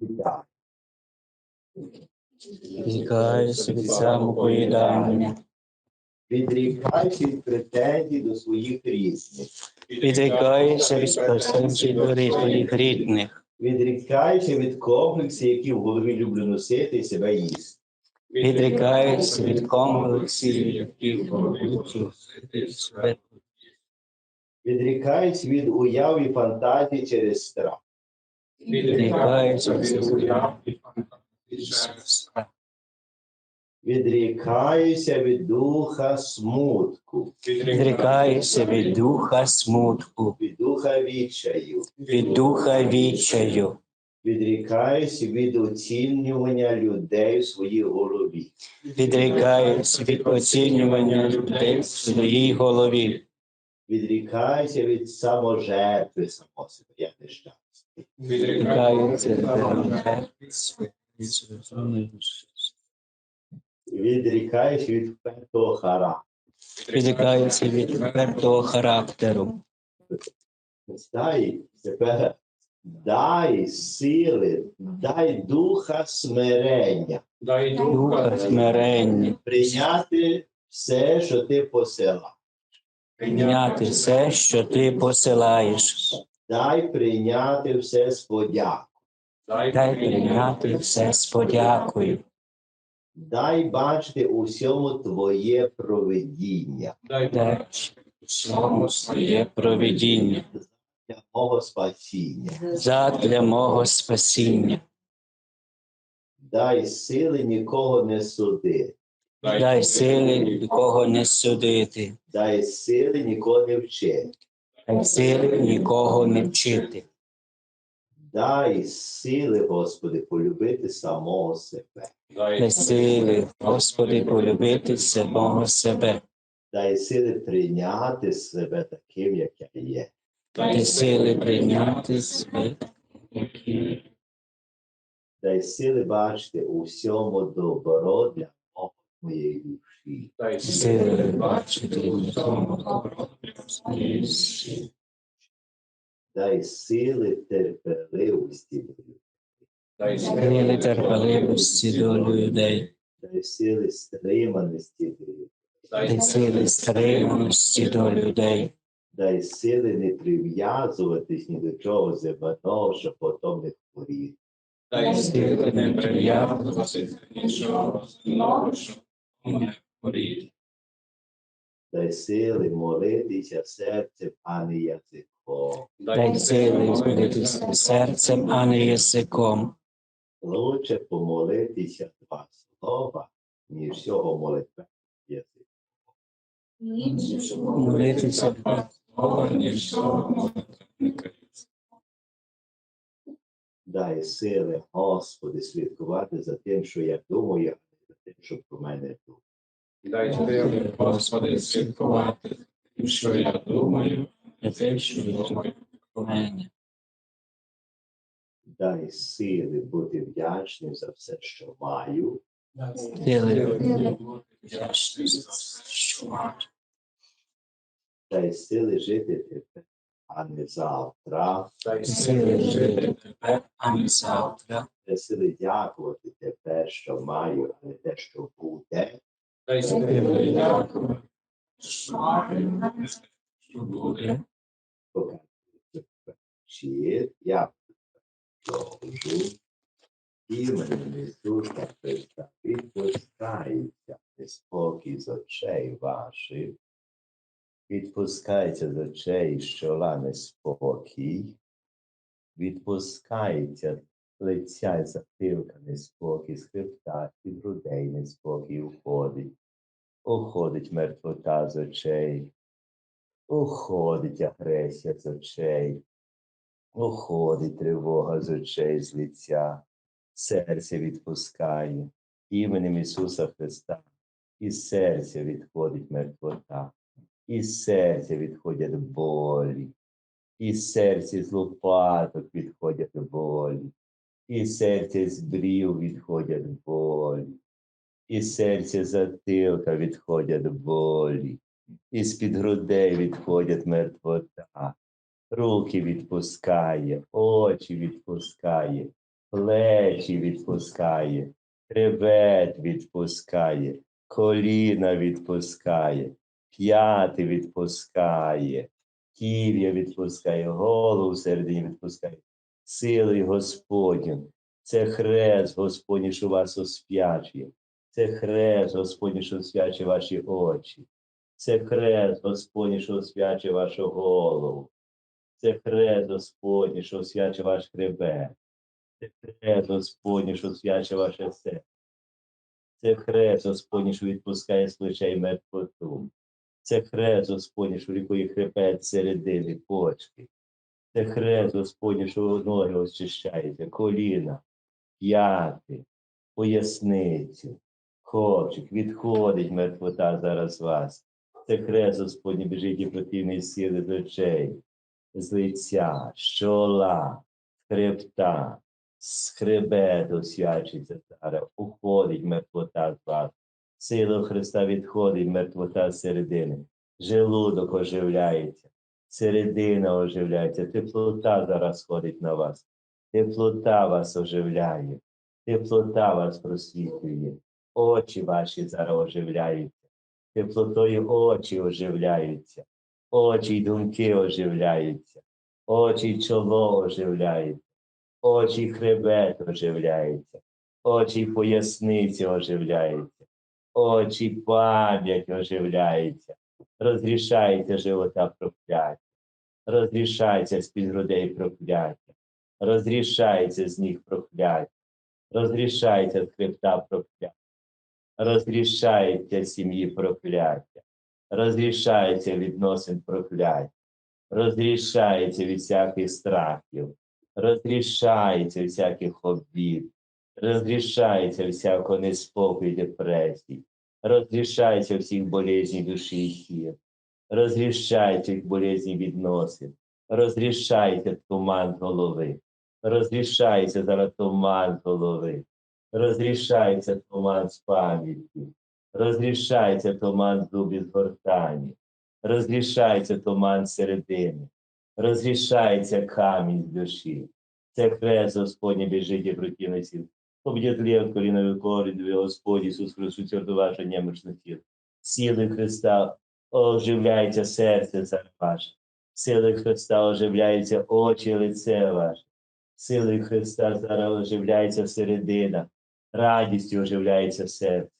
життя. Відрікаюся від самопоїдання, Відрікайся від претензій до своїх рідних. відрікаюся від претензій до своїх рідних, Відрікайся від комплексів, які в голові люблю носити і себе їсти. відрікаюся від комплексів, які вбивають себе. Відрікайся від уяв і фантазій через страх. Відрікаюся від духа смутку, Відрікаюся від духа смутку, від духа відчаю. від духа відчаю, Відрікаюся від оцінювання людей в своїй голові. відрікаюся від оцінювання людей в своїй голові, Відрікаюся від саможертви самого себе. Я нещасний. Відрікаюся від Відрікаюся від впертого характеру. відрікаюся від впертого характеру. Дай себе, дай сили, дай духа смирення, духа смирення, прийняти все, що ти посила. прийняти все, що ти посилаєш, Дай прийняти все з подяку. дай прийняти все з подякою, Дай бачити у всьому твоє провидіння дай всьому своє провидіння для мого спасіння. задля мого спасіння. Дай сили нікого не судити. Дай сили нікого не судити, Дай сили нікого не вчити. Сили нікого не вчити. Дай сили, Господи, полюбити самого себе. Дай сили, Господи, полюбити самого себе, Дай сили прийняти себе таким, як я є. дай сили прийняти себе, які Дай сили бачити у всьому добро для моєї душі. сили бачити в тому добро своєї душі. Дай сили терпеливості до людей. Дай Сили терпеливості до людей, Дай сили стриманості до людей. дай сили стриманості до людей, Дай сили не прив'язуватись ні до чого земного, щоб потім не хворіти. дай сили не прив'язуватися до нічого земного, що Дай сили молитися серцем, а не язиком. Дай сили молитися серцем, а не язиком. Лучше помолитися два слова, ніж всього молитва язик. Молитися два слова, ніж слово молитвенника. Дай сили, Господи, слідкувати за тим, що я думаю, тим, що про мене думають. Дай сили, Господи, слідкувати, що я думаю, не те, що думаю про мене. Дай сили бути вдячним за все, що маю. Сили вдячні за все, що маю. Дай сили жити тепер, а не завтра. Сили жити тепер, а не завтра. Сили дякувати тепер, що маю, а не те, що буде. Дай сили дякувати, що маю, а не те, що буде. Чи я продовжу. Іменем Ісуса Христа відпускається неспокій з очей ваших, відпускається з очей, що лане спокій, відпускається лиця і затилка неспокій, з і грудей неспокій уходить, уходить мертвота з очей, уходить агресія з очей, уходить тривога з очей, з лиця, серце відпускає. Іменем Ісуса Христа, із серця відходить мертвота, із серця відходять болі, із серця з лопаток відходять болі, із серця з брів відходять болі, із серця затилка відходять болі, із під грудей відходять мертвота, руки відпускає, очі відпускає, плечі відпускає, хребет відпускає, коліна відпускає, п'яти відпускає, ків'я відпускає, голову всередині відпускає. Силою Господнім. Це хрест Господній, що вас освячує. Це хрест Господній, що освячує ваші очі. Це хрест Господній, що освячує вашу голову. Це хрест Господній, що освячує ваш хребет. Це хрест Господній, що освячує ваше серце. Це хрест Господній, що відпускає з плечей мертвоту. Це хрест Господній, що лікує хребет середини, почки. Це хрест Господній, що ноги очищається, коліна, п'яти, поясницю, ховчик, відходить мертвота зараз вас. Це хрест Господній біжить і противної сили з очей, з лиця, з хребта, з хребет освячується зараз, уходить мертвота з вас. Сила Христа відходить, мертвота з середини. Желудок оживляється, середина оживляється, теплота зараз ходить на вас. Теплота вас оживляє, теплота вас просвітлює, очі ваші зараз оживляються, теплотою очі оживляються, очі й думки оживляються, очі й чоло оживляється, очі й хребет оживляється, очі й поясниці оживляються, очі пам'ять оживляється, розрішається живота прокляття, розрішається з-під грудей прокляття, розрішається з них прокляття, розрішається з хребта прокляття, розрішається з сім'ї прокляття, розрішається відносин прокляття, розрішається від всяких страхів, розрішається всяких обід, розрішається всякого неспокою, депресій, розрішається всіх болезней душі і тіла, розрішається від болезней відносин, розрішається туман голови, розрішається зараз туман голови, розрішається туман з пам'яті, розрішається туман зубів з гортані, розрішається туман середини, розрішається камінь душі. Це хрест Господнє біжить і противниці. Об'єдлів колінові корінь, Господь Ісус Христос, вашого немощних тіл. Сілою Христа оживляється серце зараз ваше. Силою Христа оживляється очі, лице ваше. Силою Христа зараз оживляється середина. Радістю оживляється серце.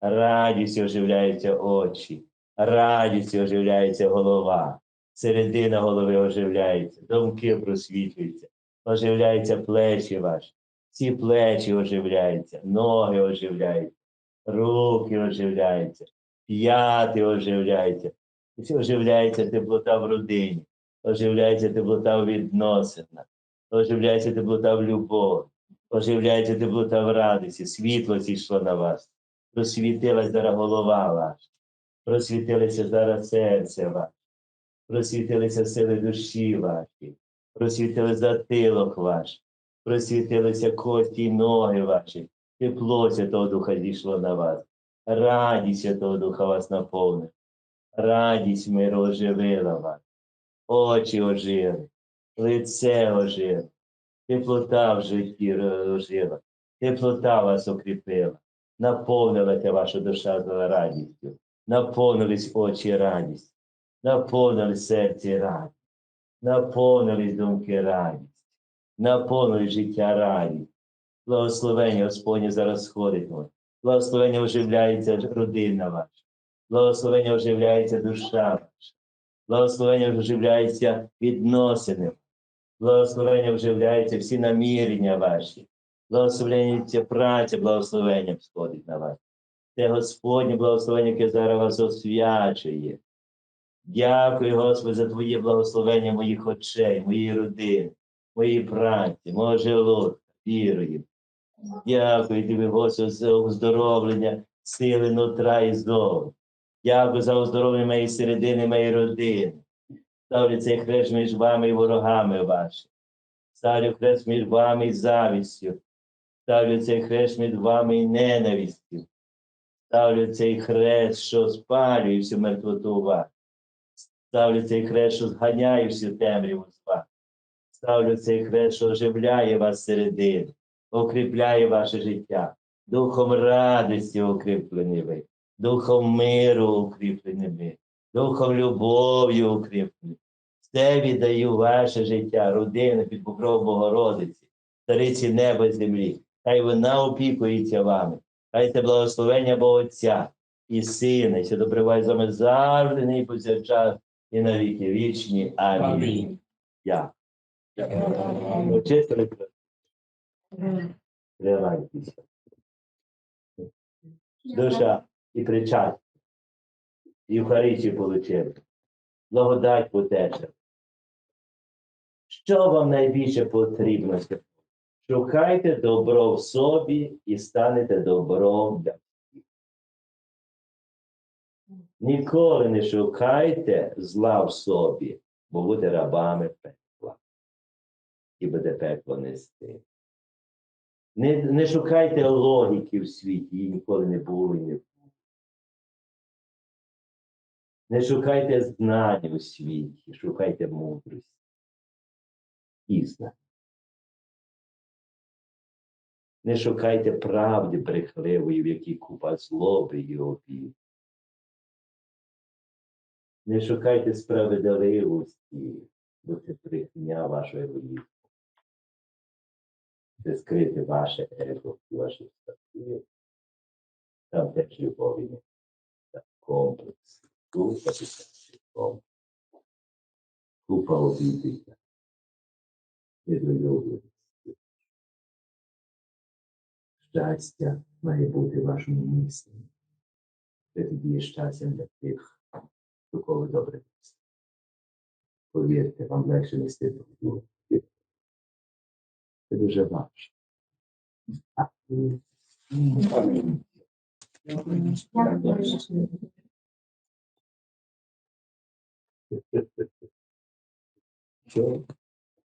Радістю оживляються очі. Радістю оживляється голова. Середина голови оживляється. Думки просвітлюються. Оживляються плечі ваші. Ці плечі оживляються, ноги оживляються, руки оживляються, п'яти оживляються. І оживляється теплота в родині, оживляється теплота в відносинах, оживляється теплота в любові, оживляється теплота в радості, світло зійшло на вас, просвітилась зараз голова ваша, просвітилося зараз серце ваше, просвітилися сили душі ваші, просвітилися затилок ваш, просвітилися кості й ноги ваші, тепло Святого Духа зійшло на вас, радість Святого Духа вас наповнила, радість миру оживила вас, очі ожили, лице ожило, теплота в житті ожила, теплота вас укріпила, наповнилася ваша душа радістю, наповнились очі радістю, наповнились серці радість, наповнились думки радість наповнює життя радість. Благословення Господнє зараз сходить. Благословення оживляється родина ваша. Благословення оживляється душа ваша. Благословення оживляється відносини. Благословення оживляється всі намірення ваші. Благословення праця, благословення сходить на вас. Це Господнє благословення, яке зараз вас освячує. Дякую, Господи, за Твоє благословення моїх очей, моєї родини моїй праці, мого желудка, вірою. Дякую тобі, Господи, за оздоровлення сили нутра і зовні. Дякую за оздоровлення моєї середини, моєї родини. Ставлю цей хрест між вами і ворогами вашими. Ставлю хрест між вами і завістю. Ставлю цей хрест між вами і ненавистю. Ставлю цей хрест, що спалює всю мертвоту вас. Ставлю цей хрест, що зганяє всю темряву ставлю цей хрест, що оживляє вас середину, укріпляє ваше життя. Духом радості укріплені ви, духом миру укріплені ви, духом любові укріплені. Все віддаю ваше життя, родину під покров Богородиці, цариці неба і землі. Хай вона опікується вами. Хай це благословення Бога Отця і Сина, і що добриває з вами завжди, нині повсякчас і на віки вічні. Амінь. Амінь. Я. Очистили. Тримайтеся. Душа і причастя. Євхаристію получили. Благодать потече. Що вам найбільше потрібно? Шукайте добро в собі і станете добром для всіх. Ніколи не шукайте зла в собі, бо будете рабами пекла. І буде пекло нести. Не, не шукайте логіки в світі, її ніколи не було і не буде. Не шукайте знань у світі, шукайте мудрості. Істина. Не шукайте правди брехливої, в якій купа злоби і обід. Не шукайте справедливості, бо це брехня вашого егоїзму. Скрити ваше его і ваші статки. Там теж любові та комплекс. Купа комплекс. Купа обіди. Недолюбленості. Щастя має бути вашому мислі. Це тоді є щастя для тих, до кого добре мислите. Повірте, вам легше нести до Це дуже важко. Амінь. Що?